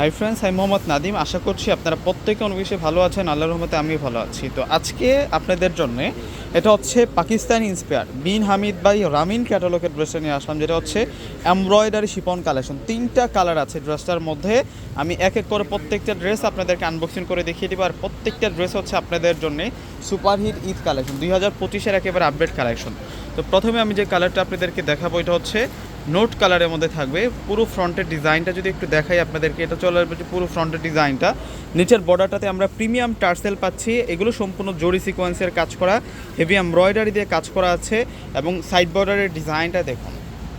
Hi friends hi Mohammad Nadim আশা করছি আপনারা প্রত্যেকে অনেক বেশি ভালো আছেন। আল্লাহ রহমতে আমি ভালো আছি। তো আজকে আপনাদের জন্য এটা হচ্ছে পাকিস্তানি ইন্সপায়ার বিন হামিদ বাই রামিন ক্যাটালগের ড্রেসটা নিয়ে আসলাম, যেটা হচ্ছে এমব্রয়ডারি শিপন কালেকশন তিনটা কালার আছে ড্রেসটার মধ্যে। আমি এক এক করে প্রত্যেকটা ড্রেস আপনাদেরকে আনবক্সিং করে দেখিয়ে দিব। আর প্রত্যেকটা ড্রেস হচ্ছে আপনাদের জন্য সুপারহিট ঈদ কালেকশন দুই হাজার পঁচিশের একেবারে আপডেট কালেকশন তো প্রথমে আমি যে কালারটা আপনাদেরকে দেখাবো, এটা হচ্ছে নোট কালারের মধ্যে থাকবে। পুরো ফ্রন্টের ডিজাইনটা যদি একটু দেখাই আপনাদেরকে, এটা চলে আসবে পুরো ফ্রন্টের ডিজাইনটা। নিচের বর্ডারটাতে আমরা প্রিমিয়াম টার্সেল পাচ্ছি। এগুলো সম্পূর্ণ জরি সিকোয়েন্সের কাজ করা, হেভি এমব্রয়ডারি দিয়ে কাজ করা আছে এবং সাইড বর্ডারের ডিজাইনটা দেখুন।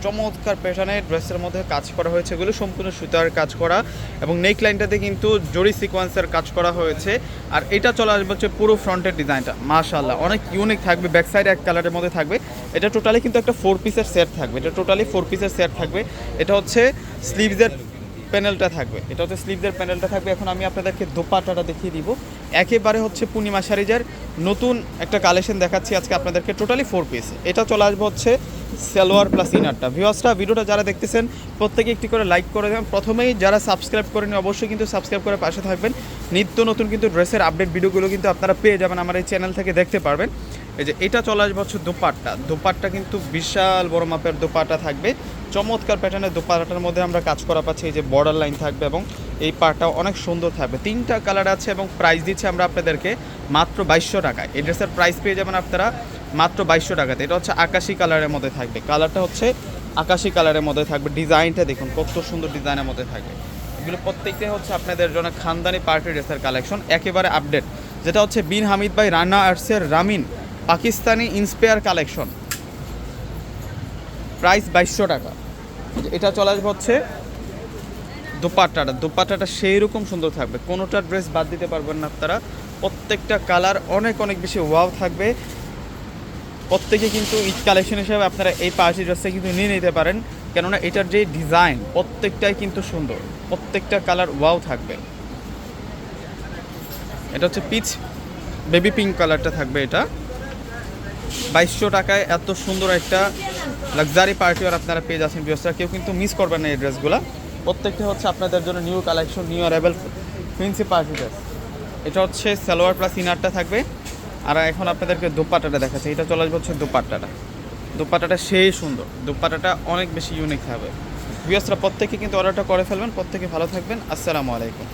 চমৎকার প্যাটার্নের ড্রেসের মধ্যে কাজ করা হয়েছে এগুলো, সম্পূর্ণ সুতার কাজ করা এবং নেক লাইনটাতে কিন্তু জরি সিকোয়েন্সের কাজ করা হয়েছে। আর এটা চলে আসবে হচ্ছে পুরো ফ্রন্টের ডিজাইনটা মাশাল্লাহ অনেক ইউনিক থাকবে ব্যাক সাইড এক কালারের মধ্যে থাকবে। এটা টোটালি কিন্তু একটা ফোর পিসের সেট থাকবে। এটা টোটালি ফোর পিসের সেট থাকবে। এটা হচ্ছে স্লিভসের প্যানেলটা থাকবে। এটা হচ্ছে স্লিভসের প্যানেলটা থাকবে। এখন আমি আপনাদেরকে দোপাট্টাটা দেখিয়ে দিব। একেবারে হচ্ছে পূর্ণিমা শাড়িজার নতুন একটা কালেকশন দেখাচ্ছি আজকে আপনাদেরকে টোটালি ফোর পিস এটা চলে আসবে হচ্ছে সালোয়ার প্লাস ইনারটা ভিউয়ার্সটা ভিডিওটা যারা দেখতেছেন, প্রত্যেকে একটি করে লাইক করে দেবেন প্রথমেই যারা সাবস্ক্রাইব করেন অবশ্যই কিন্তু সাবস্ক্রাইব করে পাশে থাকবেন। নিত্য নতুন কিন্তু ড্রেসের আপডেট ভিডিওগুলো কিন্তু আপনারা পেয়ে যাবেন আমার এই চ্যানেল থেকে, দেখতে পারবেন। এই যে, এটা চলে আসবে হচ্ছে দোপাট্টা। দোপাট্টা কিন্তু বিশাল বড় মাপের দোপাট্টা থাকবে। চমৎকার প্যাটার্নের দোপাট্টার মধ্যে আমরা কাজ করা পাচ্ছি। এই যে বর্ডার লাইন থাকবে এবং এই পার্টটা অনেক সুন্দর থাকবে। তিনটা কালার আছে এবং প্রাইস দিচ্ছি আমরা আপনাদেরকে মাত্র বাইশশো টাকায়। এই ড্রেসের প্রাইস পেয়ে যাবেন আপনারা মাত্র বাইশশো টাকাতে। এটা হচ্ছে আকাশি কালারের মধ্যে থাকবে। কালারটা হচ্ছে আকাশি কালারের মধ্যে থাকবে। ডিজাইনটা দেখুন, কত সুন্দর ডিজাইনের মধ্যে থাকবে। এগুলো প্রত্যেকটাই হচ্ছে আপনাদের জন্য খানদানি পার্টি ড্রেসের কালেকশন, একেবারে আপডেট যেটা হচ্ছে বিন হামিদ ভাই, রানা আর্টসের Ramin, Pakistani inspire collection. Price বাইশশো টাকা। এটা চলে আসবে হচ্ছে দোপাট্টাটা। দোপাট্টাটা সেই রকম সুন্দর থাকবে। কোনোটা ড্রেস বাদ দিতে পারবেন না আপনারা। প্রত্যেকটা কালার অনেক অনেক বেশি ওয়াও থাকবে। প্রত্যেকে কিন্তু ঈদ কালেকশন হিসেবে আপনারা এই পার্টি ড্রেসটা কিন্তু নিয়ে নিতে পারেন। কেননা এটার যে ডিজাইন, প্রত্যেকটাই কিন্তু সুন্দর। প্রত্যেকটা কালার ওয়াও থাকবে। এটা হচ্ছে পিচ, বেবি পিঙ্ক কালারটা থাকবে এটা। বাইশশো টাকায় এত সুন্দর একটা লাক্সারি আর আপনারা পেয়ে যাচ্ছেন বিয়সরা কেউ কিন্তু মিস করবেন না এই ড্রেসগুলো। প্রত্যেকটা হচ্ছে আপনাদের জন্য new collection, new Arabel fancy party dress. এটা হচ্ছে সালোয়ার প্লাস ইনারটা থাকবে। আর এখন আপনাদেরকে দোপাট্টাটা দেখাচ্ছে। এটা চলে আসবে হচ্ছে দোপাট্টাটা দোপাট্টাটা সেই সুন্দর। দোপাট্টাটা অনেক বেশি ইউনিক হবে। বিয়াসরা প্রত্যেকে কিন্তু অর্ডারটা করে ফেলবেন, প্রত্যেকে ভালো থাকবেন। আসসালামু আলাইকুম।